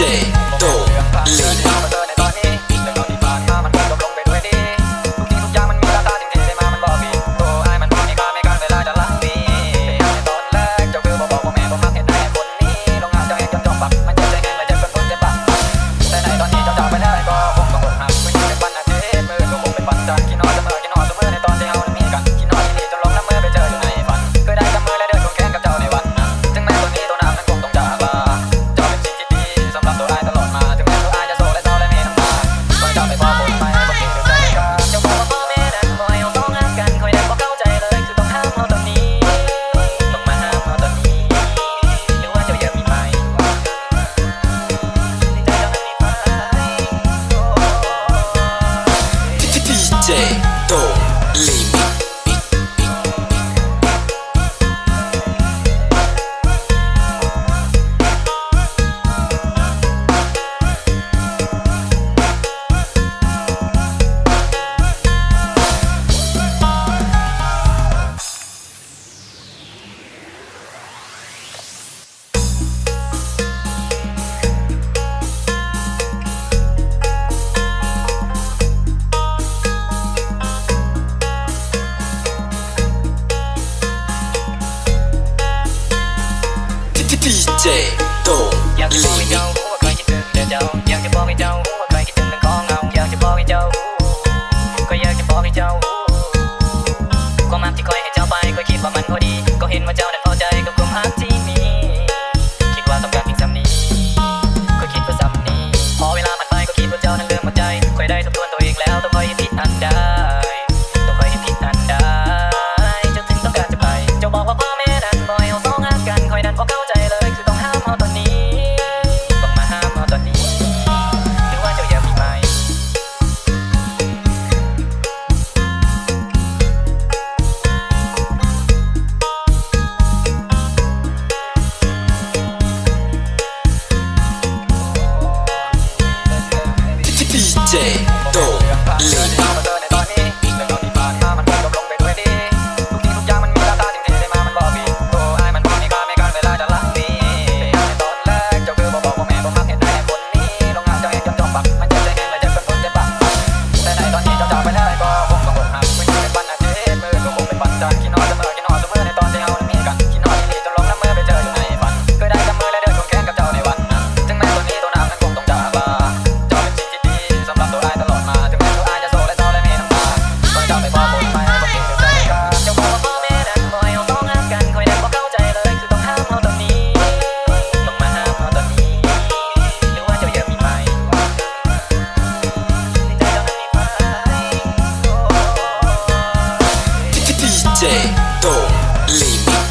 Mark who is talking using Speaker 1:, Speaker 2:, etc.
Speaker 1: DJ Do อยากบอกให้เจ้ารู้ว่าใครคิดถึงแต่เจ้าอยากจะบอกให้เจ้ารู้ว่าใครคิดถึงเป็ของเราอยากจะบอกให้เจ้ารู้ก็อยากจะบอกให้เจ้ารู้ความรักที่คอยให้เจ้าไปก็คิดว่ามันพอดี day.
Speaker 2: DJ Don Limit